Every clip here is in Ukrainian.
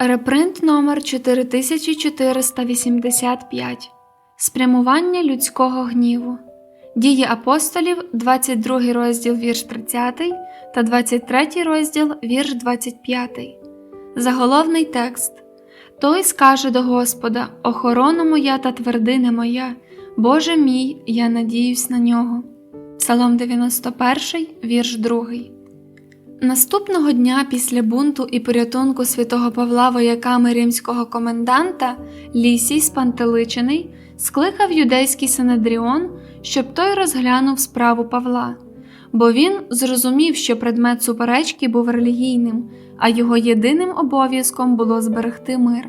Репринт номер 4485 Спрямування людського гніву. Дії апостолів, 22 розділ вірш 30 та 23 розділ вірш 25. Заголовний текст. Той скаже до Господа: Охорона моя та твердине моя, Боже мій, я надіюсь на нього. Псалом 91, вірш 2. Наступного дня після бунту і порятунку святого Павла вояками римського коменданта Лісій Спантеличений скликав юдейський Синедріон, щоб той розглянув справу Павла, бо він зрозумів, що предмет суперечки був релігійним, а його єдиним обов'язком було зберегти мир.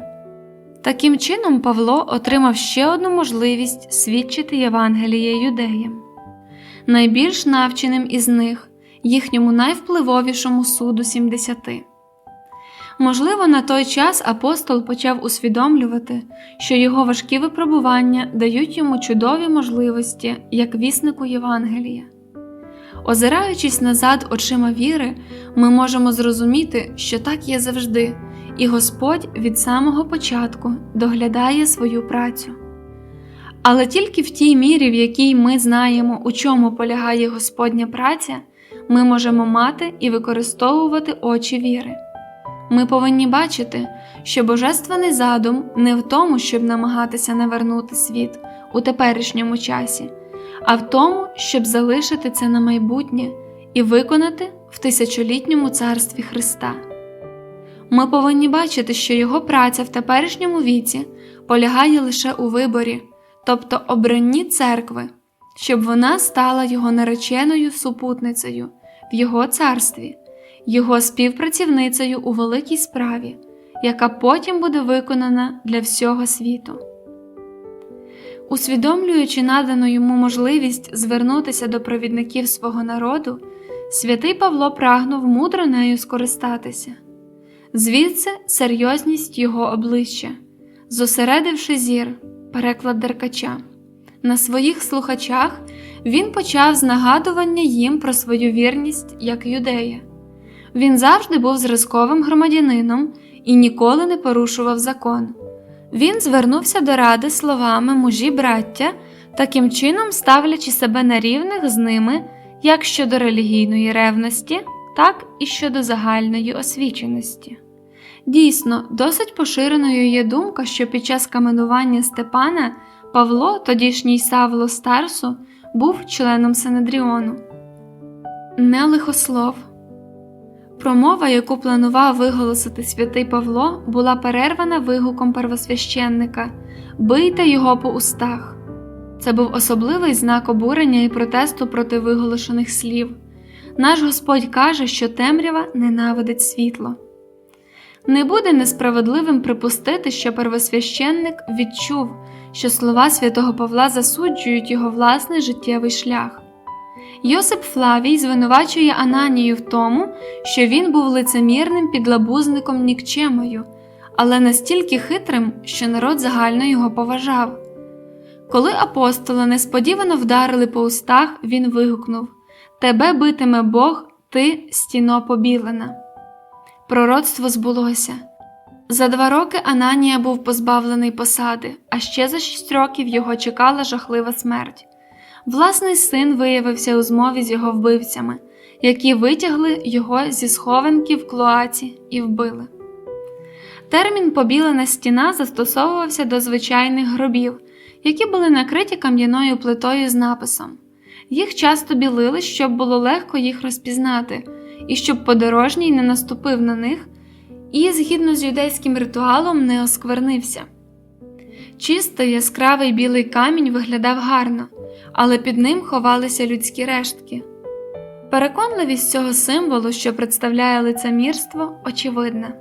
Таким чином, Павло отримав ще одну можливість свідчити Євангеліє юдеям. Найбільш навченим із них їхньому найвпливовішому суду сімдесяти. Можливо, на той час апостол почав усвідомлювати, що його важкі випробування дають йому чудові можливості як віснику Євангелія. Озираючись назад очима віри, ми можемо зрозуміти, що так є завжди, і Господь від самого початку доглядає свою працю. Але тільки в тій мірі, в якій ми знаємо, у чому полягає Господня праця, ми можемо мати і використовувати очі віри. Ми повинні бачити, що божественний задум не в тому, щоб намагатися навернути світ у теперішньому часі, а в тому, щоб залишити це на майбутнє і виконати в тисячолітньому царстві Христа. Ми повинні бачити, що Його праця в теперішньому віці полягає лише у виборі, тобто обранні церкви, щоб вона стала його нареченою супутницею в Його царстві, Його співпрацівницею у великій справі, яка потім буде виконана для всього світу. Усвідомлюючи надану йому можливість звернутися до провідників свого народу, святий Павло прагнув мудро нею скористатися. Звідси серйозність його обличчя, зосередивши зір, переклад деркача. На своїх слухачах він почав з нагадування їм про свою вірність як юдея. Він завжди був зразковим громадянином і ніколи не порушував закон. Він звернувся до ради словами мужі браття, таким чином ставлячи себе на рівних з ними як щодо релігійної ревності, так і щодо загальної освіченості. Дійсно, досить поширеною є думка, що під час каменування Степана Павло, тодішній Савло Старсу, був членом Синедріону. Не лихослов. Промова, яку планував виголосити святий Павло, була перервана вигуком первосвященника Бийте його по устах. Це був особливий знак обурення і протесту проти виголошених слів. Наш Господь каже, що темрява ненавидить світло. Не буде несправедливим припустити, що первосвященник відчув, що слова святого Павла засуджують його власний життєвий шлях. Йосип Флавій звинувачує Ананію в тому, що він був лицемірним підлабузником нікчемою, але настільки хитрим, що народ загально його поважав. Коли апостола несподівано вдарили по устах, він вигукнув Тебе битиме Бог, ти стіно побілена. Пророцтво збулося. За два роки Ананія був позбавлений посади, а ще за шість років його чекала жахлива смерть. Власний син виявився у змові з його вбивцями, які витягли його зі схованки в клоаці і вбили. Термін побілена стіна застосовувався до звичайних гробів, які були накриті кам'яною плитою з написом. Їх часто білили, щоб було легко їх розпізнати, і щоб подорожній не наступив на них і, згідно з юдейським ритуалом, не осквернився. Чистий яскравий білий камінь виглядав гарно, але під ним ховалися людські рештки. Переконливість цього символу, що представляє лицемірство, очевидна.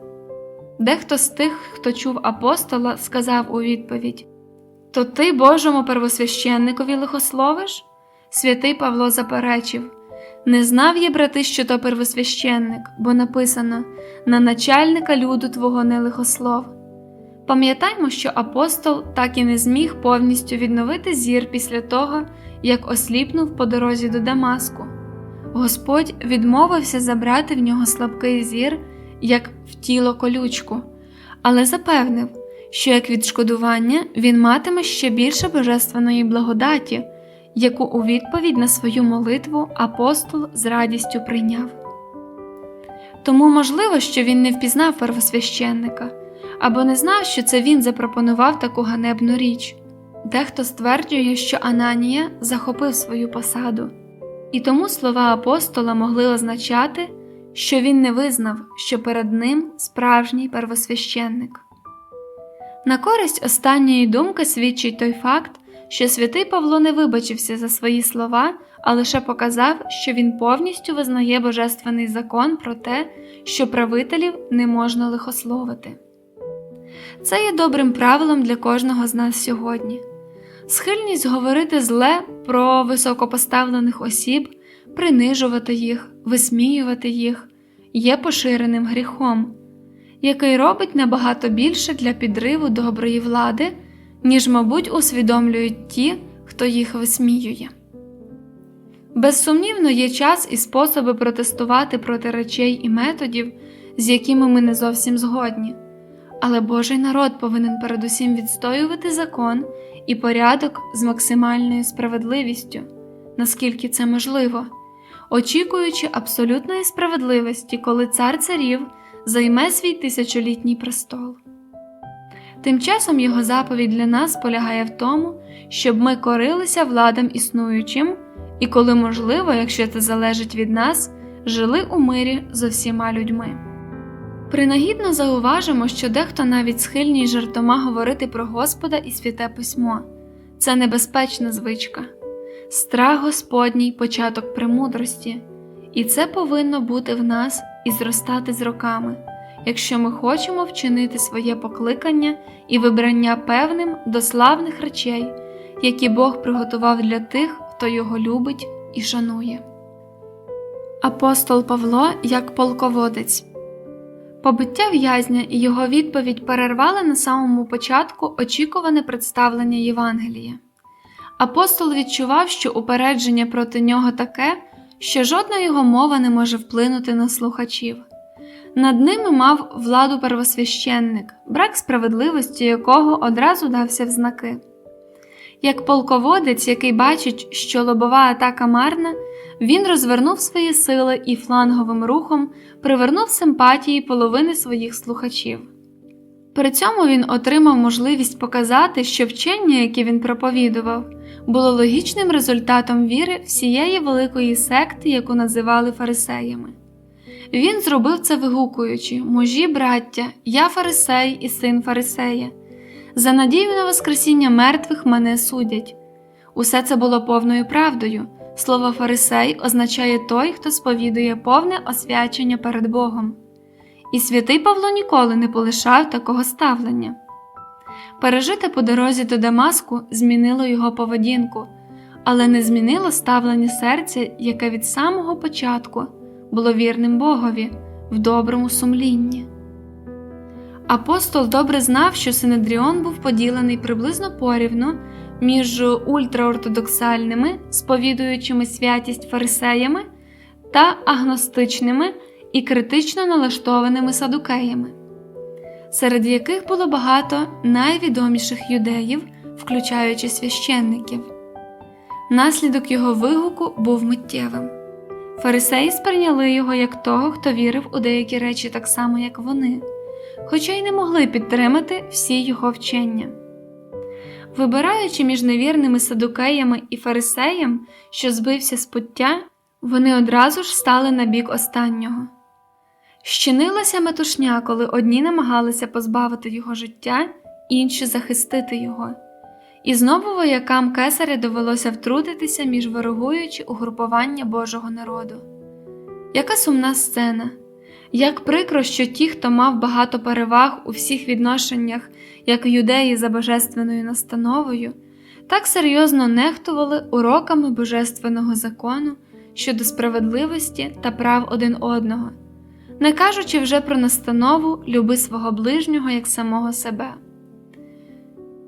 Дехто з тих, хто чув апостола, сказав у відповідь То ти Божому первосвященникові лихословиш? Святий Павло заперечив Не знав я, брати, що то первосвященник, бо написано на начальника люду твого не лихослов. Пам'ятаймо, що апостол так і не зміг повністю відновити зір після того, як осліпнув по дорозі до Дамаску. Господь відмовився забрати в нього слабкий зір, як в тіло колючку, але запевнив, що як відшкодування він матиме ще більше божественної благодаті, яку у відповідь на свою молитву апостол з радістю прийняв. Тому можливо, що він не впізнав первосвященника або не знав, що це він запропонував таку ганебну річ. Дехто стверджує, що Ананія захопив свою посаду, і тому слова апостола могли означати, що він не визнав, що перед ним справжній первосвященник. На користь останньої думки свідчить той факт, що святий Павло не вибачився за свої слова, а лише показав, що він повністю визнає божественний закон про те, що правителів не можна лихословити. Це є добрим правилом для кожного з нас сьогодні. Схильність говорити зле про високопоставлених осіб, принижувати їх, висміювати їх є поширеним гріхом, який робить набагато більше для підриву доброї влади, ніж, мабуть, усвідомлюють ті, хто їх висміює. Безсумнівно, є час і способи протестувати проти речей і методів, з якими ми не зовсім згодні, але Божий народ повинен передусім відстоювати закон і порядок з максимальною справедливістю, наскільки це можливо, очікуючи абсолютної справедливості, коли цар царів займе свій тисячолітній престол. Тим часом його заповідь для нас полягає в тому, щоб ми корилися владам існуючим і, коли можливо, якщо це залежить від нас, жили у мирі з всіма людьми. Принагідно зауважимо, що дехто навіть схильний жартома говорити про Господа і святе письмо. Це небезпечна звичка, страх Господній початок премудрості, і це повинно бути в нас і зростати з роками, якщо ми хочемо вчинити своє покликання і вибрання певним до славних речей, які Бог приготував для тих, хто його любить і шанує. Апостол Павло як полководець. Побиття в'язня і його відповідь перервали на самому початку очікуване представлення Євангелія. Апостол відчував, що упередження проти нього таке, що жодна його мова не може вплинути на слухачів. Над ними мав владу первосвященник, брак справедливості якого одразу дався в знаки. Як полководець, який бачить, що лобова атака марна, він розвернув свої сили і фланговим рухом привернув симпатії половини своїх слухачів. При цьому він отримав можливість показати, що вчення, яке він проповідував, було логічним результатом віри всієї великої секти, яку називали фарисеями. Він зробив це вигукуючи мужі, браття, я фарисей і син фарисея. За надію на Воскресіння мертвих мене судять. Усе це було повною правдою. Слово фарисей означає той, хто сповідує повне освячення перед Богом. І святий Павло ніколи не полишав такого ставлення. Пережите по дорозі до Дамаску змінило його поведінку, але не змінило ставлення серця, яке від самого початку було вірним Богові в доброму сумлінні. Апостол добре знав, що Синедріон був поділений приблизно порівну між ультраортодоксальними, сповідуючими святість фарисеями та агностичними і критично налаштованими садукеями, серед яких було багато найвідоміших юдеїв, включаючи священників. Наслідок його вигуку був миттєвим. Фарисеї сприйняли його як того, хто вірив у деякі речі так само, як вони, хоча й не могли підтримати всі його вчення. Вибираючи між невірними садукеями і фарисеєм, що збився з пуття, вони одразу ж стали на бік останнього. Щинилася метушня, коли одні намагалися позбавити його життя, інші захистити його. І знову воякам кесаря довелося втрутитися між ворогуючи угрупування Божого народу. Яка сумна сцена! Як прикро, що ті, хто мав багато переваг у всіх відношеннях, як юдеї за божественною настановою, так серйозно нехтували уроками божественного закону щодо справедливості та прав один одного, не кажучи вже про настанову люби свого ближнього як самого себе.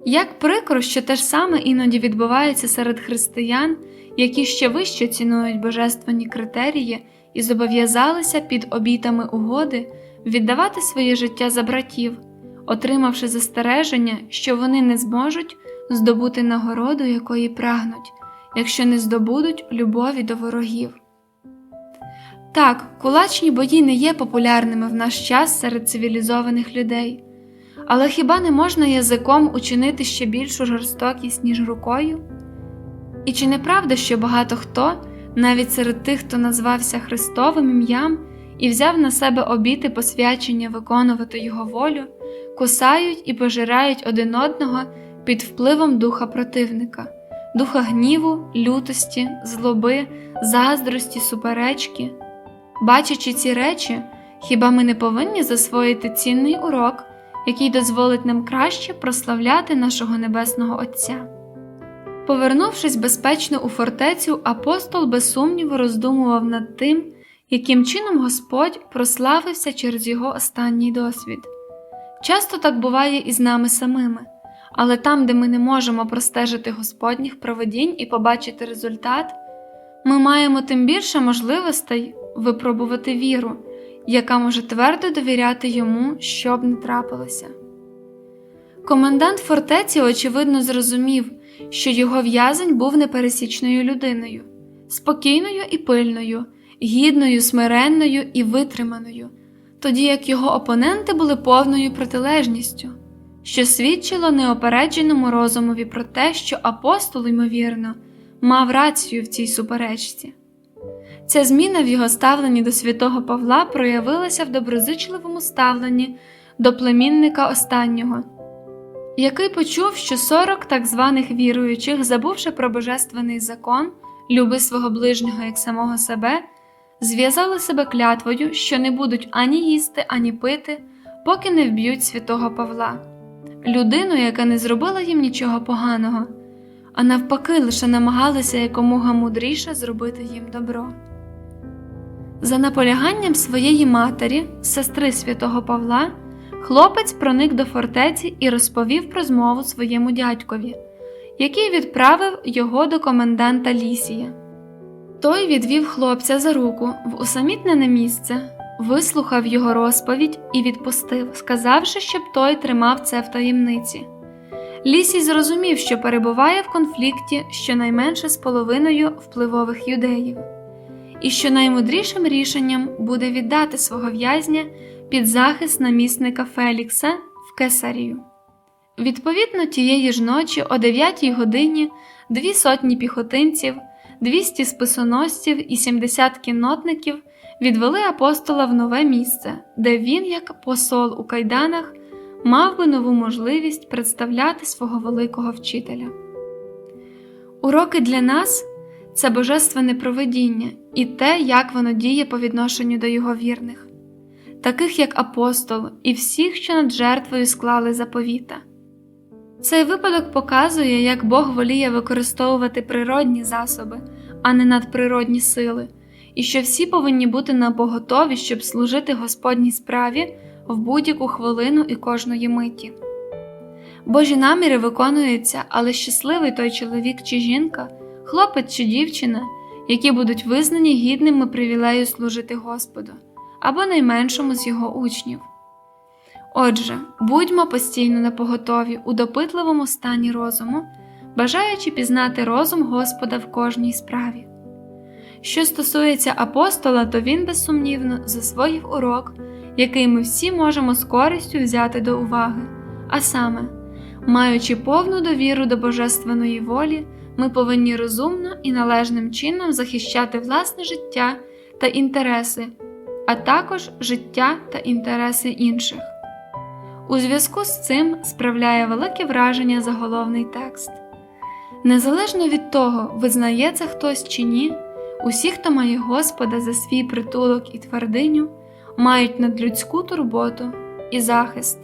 Як прикро, що те ж саме іноді відбувається серед християн, які ще вище цінують божественні критерії і зобов'язалися під обітами угоди віддавати своє життя за братів, отримавши застереження, що вони не зможуть здобути нагороду, якої прагнуть, якщо не здобудуть любові до ворогів. Так, кулачні бої не є популярними в наш час серед цивілізованих людей, але хіба не можна язиком учинити ще більшу жорстокість, ніж рукою? І чи не правда, що багато хто, навіть серед тих, хто назвався Христовим ім'ям і взяв на себе обіти посвячення виконувати Його волю, кусають і пожирають один одного під впливом духа противника, духа гніву, лютості, злоби, заздрості, суперечки? Бачачи ці речі, хіба ми не повинні засвоїти цінний урок, який дозволить нам краще прославляти нашого Небесного Отця? Повернувшись безпечно у фортецю, апостол без сумніву роздумував над тим, яким чином Господь прославився через його останній досвід. Часто так буває і з нами самими, але там, де ми не можемо простежити Господніх проведінь і побачити результат, ми маємо тим більше можливостей випробувати віру, яка може твердо довіряти йому, що б не трапилося. Комендант фортеці, очевидно, зрозумів, що його в'язень був непересічною людиною, спокійною і пильною, гідною, смиренною і витриманою, тоді як його опоненти були повною протилежністю, що свідчило неопередженому розумові про те, що апостол, ймовірно, мав рацію в цій суперечці. Ця зміна в його ставленні до святого Павла проявилася в доброзичливому ставленні до племінника останнього, який почув, що сорок так званих віруючих, забувши про божественний закон, люби свого ближнього як самого себе, зв'язали себе клятвою, що не будуть ані їсти, ані пити, поки не вб'ють святого Павла, людину, яка не зробила їм нічого поганого, а навпаки, лише намагалися якомога мудріше зробити їм добро. За наполяганням своєї матері, сестри святого Павла, хлопець проник до фортеці і розповів про змову своєму дядькові, який відправив його до коменданта Лісія. Той відвів хлопця за руку в усамітнене місце, вислухав його розповідь і відпустив, сказавши, щоб той тримав це в таємниці. Лісій зрозумів, що перебуває в конфлікті щонайменше з половиною впливових юдеїв і що наймудрішим рішенням буде віддати свого в'язня під захист намісника Фелікса в Кесарію. Відповідно, тієї ж ночі, о 9 годині, дві сотні піхотинців, 200 списоносців і 70 кіннотників відвели апостола в нове місце, де він, як посол у кайданах, мав би нову можливість представляти свого великого вчителя. Уроки для нас це божественне провидіння і те, як воно діє по відношенню до його вірних, таких як апостол і всіх, що над жертвою склали заповіта. Цей випадок показує, як Бог воліє використовувати природні засоби, а не надприродні сили, і що всі повинні бути напоготові, щоб служити Господній справі в будь-яку хвилину і кожної миті. Божі наміри виконуються, але щасливий той чоловік чи жінка хлопець чи дівчина, які будуть визнані гідними привілею служити Господу або найменшому з його учнів. Отже, будьмо постійно напоготові у допитливому стані розуму, бажаючи пізнати розум Господа в кожній справі. Що стосується апостола, то він безсумнівно засвоїв урок, який ми всі можемо з користю взяти до уваги, а саме, маючи повну довіру до божественної волі ми повинні розумно і належним чином захищати власне життя та інтереси, а також життя та інтереси інших. У зв'язку з цим справляє велике враження заголовний текст. Незалежно від того, визнає це хтось чи ні, усі, хто має Господа за свій притулок і твердиню, мають надлюдську турботу і захист.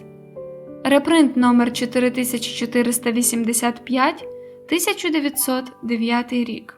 Репринт номер 4485 1909 рік